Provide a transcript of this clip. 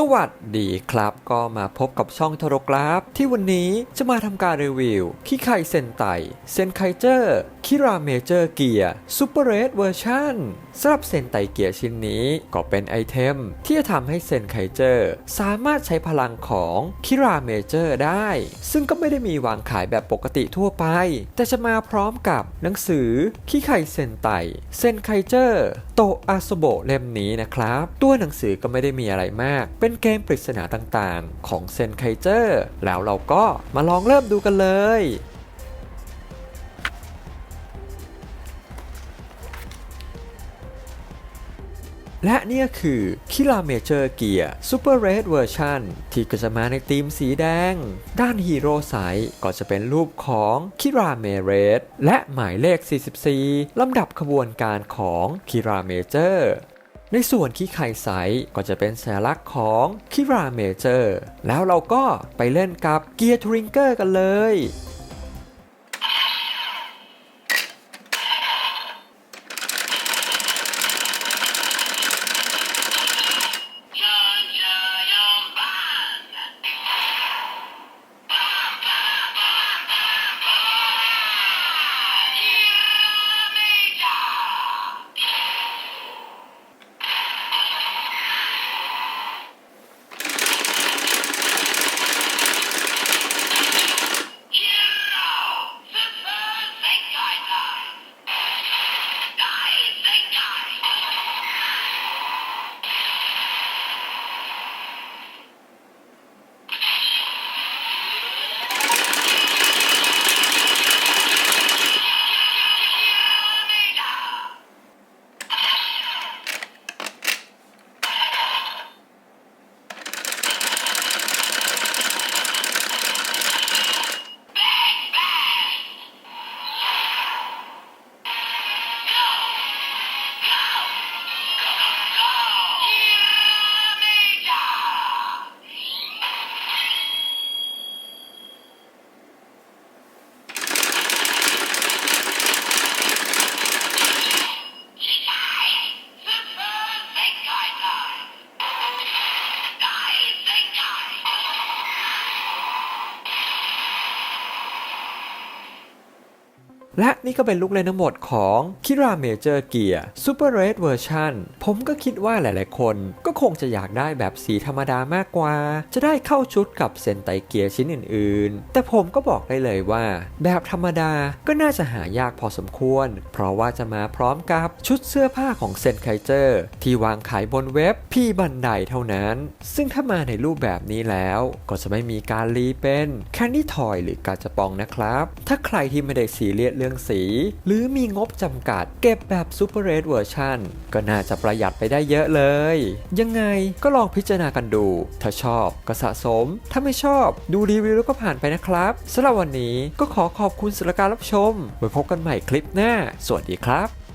สวัสดีครับ ก็มาพบกับช่องโทรกราฟ ที่วันนี้จะมาทำการรีวิวคิไคเซนไตเซนไคเจอร์คิราเมเจอร์เกียร์ซูเปอร์เรดเวอร์ชันสำหรับเซนไตเกียร์ชิ้นนี้ก็เป็นไอเทม ที่จะทำให้เซนไคเจอร์สามารถใช้พลังของคิราเมเจอร์ได้ ซึ่งก็ไม่ได้มีวางขายแบบปกติทั่วไป แต่จะมาพร้อมกับหนังสือคิไคเซนไตเซนไคเจอร์โตอาโซโบเล่มนี้นะครับ ตัวหนังสือก็ไม่ได้มีอะไรมากเเป็นเกมปริศนาต่างๆ ของเซนไคเจอร์แล้วเราก็มาลองเริ่มดูกันเลย และนี่คือคิราเมเจอร์เกียร์ซูเปอร์เรดเวอร์ชันที่ก็จะมาในธีมสีแดง ด้านฮีโร่ไซก็จะเป็นรูปของคิราเมเรดและหมายเลข 44 ลำดับขบวนการของคิราเมเจอร์ ในส่วนคีไคไซต์ก็จะเป็นสัญลักษณ์ของคิราเมเจอร์แล้วเราก็ไปเล่นกับเกียร์ทริงเกอร์กันเลย และนี่ก็เป็นลูกเล่นทั้งหมดของคิราเมเจอร์เกียร์ซูเปอร์เรดเวอร์ชันผมก็คิดว่าหลายๆ คนก็คงจะอยากได้แบบสีธรรมดามากกว่า จะได้เข้าชุดกับเซนไตเกียร์ชิ้นอื่นๆ แต่ผมก็บอกได้เลยว่า แบบธรรมดาก็น่าจะหายากพอสมควร เพราะว่าจะมาพร้อมกับชุดเสื้อผ้าของเซนไคเจอร์ที่วางขายบนเว็บพี่บันไดเท่านั้น ซึ่งถ้ามาในรูปแบบนี้แล้วก็จะไม่มีการรีเป็นแคนดี้ทอยหรือกาจะปองนะครับ ถ้าใครที่ไม่ได้ซีเรียสเรื่องสี หรือมีงบจำกัด เก็บแบบซูเปอร์เรดเวอร์ชันก็น่าจะประหยัดไปได้เยอะเลย ยังไงก็ลองพิจารณากันดู ถ้าชอบก็สะสม ถ้าไม่ชอบดูรีวิวแล้วก็ผ่านไปนะครับสำหรับวันนี้ก็ขอขอบคุณสำหรับการรับชมไว้พบกันใหม่คลิปหน้า สวัสดีครับ